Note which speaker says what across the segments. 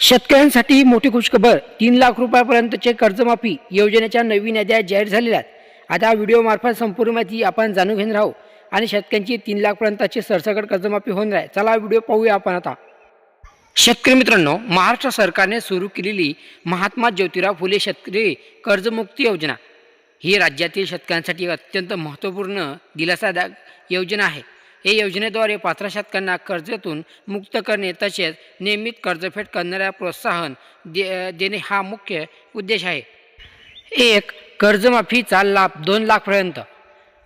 Speaker 1: शेतकऱ्यांसाठी मोठी खुशखबर. तीन लाख रुपयापर्यंतचे कर्जमाफी योजनेच्या नवीन याद्या जाहीर झालेल्या आहेत. आता व्हिडिओमार्फत संपूर्ण माहिती आपण जाणून घेणार आहोत. आणि शेतकऱ्यांची तीन लाखपर्यंतची सरसकट कर्जमाफी होणार आहे. चला व्हिडिओ पाहूया आपण आता. शेतकरी मित्रांनो महाराष्ट्र सरकारने सुरू केलेली महात्मा ज्योतिराव फुले शेतकरी कर्जमुक्ती योजना ही राज्यातील शेतकऱ्यांसाठी अत्यंत महत्त्वपूर्ण दिलासादायक योजना आहे. हे योजनेद्वारे पात्र शेतकऱ्यांना कर्जातून मुक्त करणे तसेच नियमित कर्जफेड करणाऱ्या प्रोत्साहन दे देणे हा मुख्य उद्देश आहे. एक कर्जमाफीचा लाभ दोन लाखपर्यंत.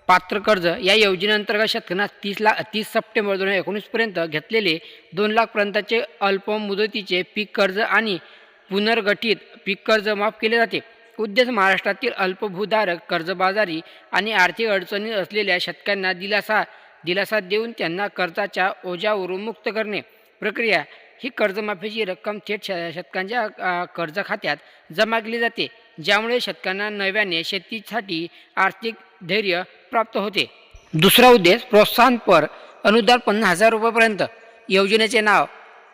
Speaker 1: पात्र कर्ज या योजनेअंतर्गत शेतकऱ्यांना तीस लाख तीस सप्टेंबर दोन हजार एकोणीसपर्यंत घेतलेले दोन लाखपर्यंतचे अल्प मुदतीचे पीक कर्ज आणि पुनर्गठित पीक कर्ज माफ केले जाते. उद्देश महाराष्ट्रातील अल्पभूधारक कर्जबाजारी आणि आर्थिक अडचणी असलेल्या शेतकऱ्यांना दिलासा दिलासा देऊन त्यांना कर्जाच्या ओझ्यावरून मुक्त करणे. प्रक्रिया ही कर्जमाफीची रक्कम थेट श शेतकऱ्यांच्या कर्ज खात्यात जमा केली जाते ज्यामुळे शेतकऱ्यांना नव्याने शेतीसाठी आर्थिक धैर्य प्राप्त होते. दुसरा उद्देश प्रोत्साहनपर अनुदान पन्नास हजार रुपयापर्यंत. योजनेचे नाव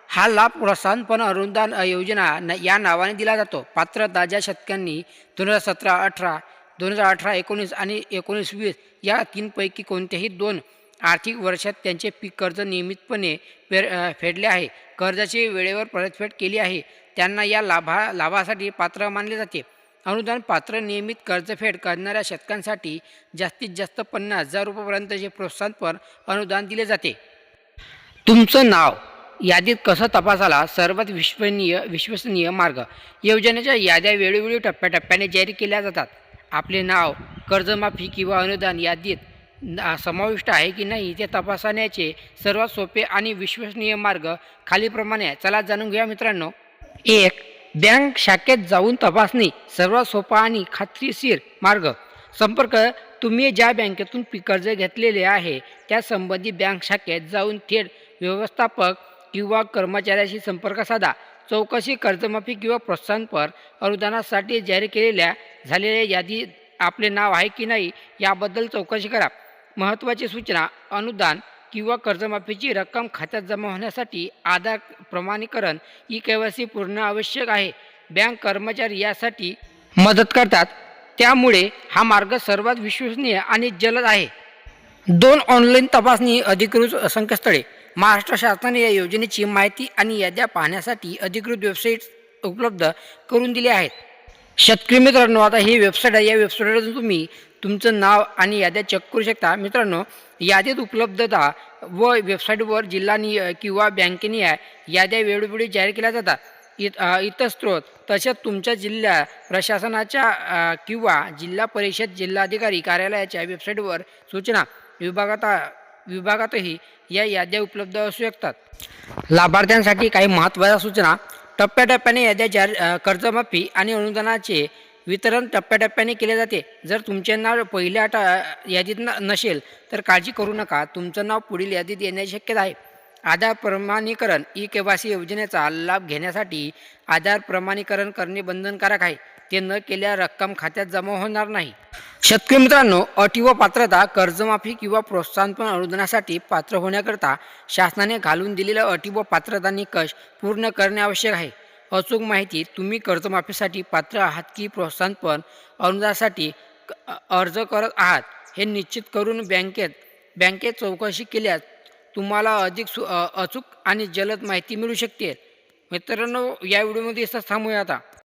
Speaker 1: हा लाभ प्रोत्साहनपण अनुदान योजना न या नावाने दिला जातो. पात्रता ज्या शेतकऱ्यांनी दोन हजार सतरा अठरा दोन हजार अठरा एकोणीस आणि एकोणीस वीस या तीनपैकी कोणत्याही दोन आर्थिक वर्षात त्यांचे पीक कर्ज नियमितपणे फेर फेडले आहे. कर्जाची वेळेवर परतफेड केली आहे. त्यांना या लाभा लाभासाठी पात्र मानले जाते. अनुदान पात्र नियमित कर्जफेड करणाऱ्या शेतकऱ्यांसाठी जास्तीत जास्त पन्नास हजार रुपयापर्यंतचे प्रोत्साहनपर अनुदान दिले जाते. तुमचं नाव यादीत कसं तपासाला सर्वात विश्वसनीय विश्वसनीय मार्ग? योजनेच्या याद्या वेळोवेळी टप्प्याटप्प्याने जारी केल्या जातात. आपले नाव कर्जमाफी किंवा अनुदान यादीत समाविष्ट आहे की नाही ते तपासण्याचे सर्वात सोपे आणि विश्वसनीय मार्ग खालीप्रमाणे आहे. चला जाणून घ्या मित्रांनो. एक बँक शाखेत जाऊन तपासणी सर्वात सोपा आणि खात्रीशीर मार्ग. संपर्क तुम्ही ज्या बँकेतून कर्ज घेतलेले आहे त्या संबंधित बँक शाखेत जाऊन थेट व्यवस्थापक किंवा कर्मचाऱ्याशी संपर्क साधा. चौकशी कर्जमाफी किंवा प्रोत्साहनपर अनुदानासाठी जाहीर केलेल्या झालेल्या यादी आपले नाव आहे की नाही याबद्दल चौकशी करा. महत्त्वाची सूचना अनुदान किंवा कर्जमाफीची रक्कम खात्यात जमा होण्यासाठी आधार प्रमाणीकरण ई के वाय सी पूर्ण आवश्यक आहे. बँक कर्मचारी यासाठी मदत करतात. त्यामुळे हा मार्ग सर्वात विश्वसनीय आणि जलद आहे. दोन ऑनलाईन तपासणी अधिकृत संकेतस्थळे महाराष्ट्र शासनाने या योजनेची माहिती आणि याद्या पाहण्यासाठी अधिकृत वेबसाईट उपलब्ध करून दिल्या आहेत. शेतकरी मित्रांनो आता ही वेबसाईट आहे. या वेबसाईटवरून तुम्ही तुमचं नाव आणि याद्या चेक करू शकता. मित्रांनो यादीत उपलब्धता व वेबसाईटवर जिल्हा किंवा किंवा बँकेने याद्या वेळोवेळी जाहीर केल्या जातात. इत इतर स्रोत तसेच तुमच्या जिल्हा प्रशासनाच्या किंवा जिल्हा परिषद जिल्हाधिकारी कार्यालयाच्या वेबसाईटवर सूचना विभागात विभागातही या याद्या उपलब्ध असू शकतात. लाभार्थ्यांसाठी काही महत्त्वाच्या सूचना. टप्प्याटप्प्याने याद्या जारी कर्जमाफी आणि अनुदानाचे वितरण टप्प्याटप्प्याने केले जाते. जर तुमचे नाव पहिल्या टा यादीत न नसेल तर काळजी करू नका. तुमचं नाव पुढील यादीत येण्याची शक्यता आहे. आधार प्रमाणीकरण ई केवासी योजनेचा लाभ घेण्यासाठी आधार प्रमाणीकरण करणे बंधनकारक आहे. ते न केल्या रक्कम खात्यात जमा होणार नाही. शेतकरी मित्रांनो अटी व पात्रता कर्जमाफी किंवा प्रोत्साहनपण अनुदानासाठी पात्र होण्याकरता शासनाने घालून दिलेल्या अटी व पात्रता निकष पूर्ण करणे आवश्यक आहे. अचूक माहिती तुम्ही कर्जमाफीसाठी पात्र आहात की प्रोत्साहनपण अनुदानासाठी अर्ज करत आहात हे निश्चित करून बँकेत बँकेत चौकशी केल्यास तुम्हाला अधिक सु अचूक आणि जलद माहिती मिळू शकते. मित्रांनो या व्हिडिओमध्ये असंच थांबूया आता.